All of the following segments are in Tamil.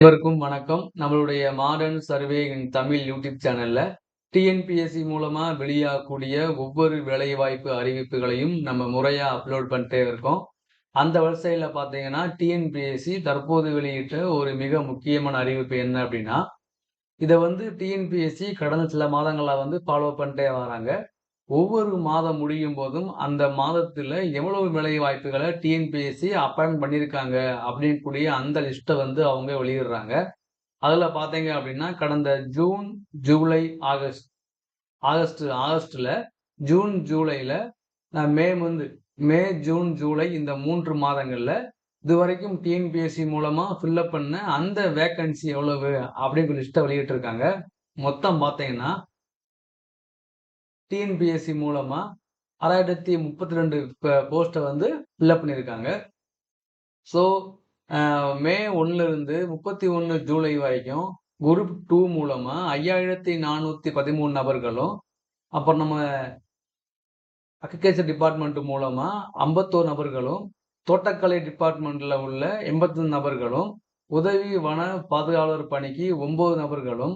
அனைவருக்கும் வணக்கம். நம்மளுடைய modern survey in Tamil YouTube சேனல்ல, டிஎன்பிஎஸ்சி மூலமா வெளியாகக்கூடிய ஒவ்வொரு வேலைவாய்ப்பு அறிவிப்புகளையும் நம்ம முறையா அப்லோட் பண்ணிட்டே இருக்கோம். அந்த வரிசையில பார்த்தீங்கன்னா, டிஎன்பிஎஸ்சி தற்போது வெளியிட்ட ஒரு மிக முக்கியமான அறிவிப்பு என்ன அப்படின்னா இதை வந்து டிஎன்பிஎஸ்சி கடந்த சில மாதங்களா வந்து ஃபாலோ பண்ணிட்டே வராங்க. ஒவ்வொரு மாதம் முடியும் போதும் அந்த மாதத்தில் எவ்வளவு வேலைவாய்ப்புகள டிஎன்பிஎஸ்சி அப்பாயிண்ட் பண்ணியிருக்காங்க அப்படின்னு கூடிய அந்த லிஸ்ட்டை வந்து அவங்க வெளியிடுறாங்க. அதில் பார்த்தீங்க அப்படின்னா கடந்த ஜூன், ஜூலை, ஆகஸ்ட் ஆகஸ்ட் ஆகஸ்டில் ஜூன், ஜூலையில் மே வந்து மே, ஜூன், ஜூலை இந்த 3 மாதங்கள்ல இதுவரைக்கும் டிஎன்பிஎஸ்சி மூலமாக ஃபில்லப் பண்ண அந்த வேக்கன்சி எவ்வளவு அப்டின்னு லிஸ்ட்டை வெளியிட்டிருக்காங்க. மொத்தம் பார்த்தீங்கன்னா டிஎன்பிஎஸ்சி மூலமா 6032 ப போஸ்ட்ட வந்து ஃபில் அப் பண்ணியிருக்காங்க. ஸோ, மே 1ல இருந்து 31 ஜூலை வரைக்கும் குரூப் டூ மூலமாக ஐயாயிரத்தி நானூற்றி பதிமூணு நபர்களும், அப்புறம் நம்ம அக்ரிகல்ச்சர் டிபார்ட்மெண்ட் மூலமாக ஐம்பத்தோரு நபர்களும், தோட்டக்கலை டிபார்ட்மெண்ட்டில் உள்ள 85 நபர்களும், உதவி வன பாதுகாவலர் பணிக்கு ஒம்பது நபர்களும்,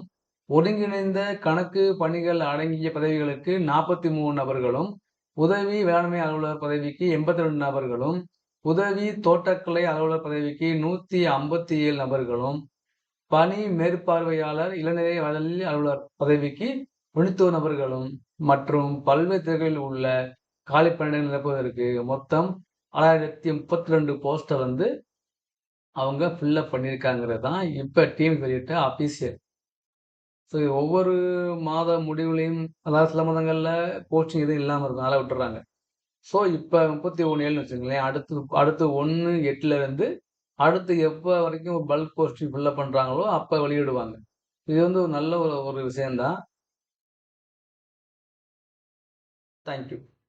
ஒருங்கிணைந்த கணக்கு பணிகள் அடங்கிய பதவிகளுக்கு 43 நபர்களும், உதவி வேளாண்மை அலுவலர் பதவிக்கு 82 நபர்களும், உதவி தோட்டக்கலை அலுவலர் பதவிக்கு 157 நபர்களும், பணி மேற்பார்வையாளர் இளநிலை வளர்ச்சி அலுவலர் பதவிக்கு 91 நபர்களும் மற்றும் பல்வேறு துறைகளில் உள்ள காலி பணியிடங்களை நிரப்புவதற்கு மொத்தம் 6032 போஸ்ட்ட வந்து அவங்க ஃபில்லப் பண்ணியிருக்காங்கிறது தான். இப்போ டீம் வெளியிட்ட அபிஷியல் ஸோ, ஒவ்வொரு மாத முடிவுலையும் அதாவது சில மாதங்களில் போஸ்டிங் எதுவும் இல்லாமல் இருக்கும். அதெல்லாம் விட்டுறாங்க ஸோ, இப்ப 31/7ன்னு வச்சுக்கங்களேன். அடுத்து அடுத்து 1/8ல இருந்து அடுத்து எப்போ வரைக்கும் பல்க் போஸ்டிங் ஃபில்லப் பண்ணுறாங்களோ அப்போ வெளியிடுவாங்க. இது வந்து ஒரு நல்ல ஒரு ஒரு விஷயந்தான் தேங்க்யூ தேங்க் யூ.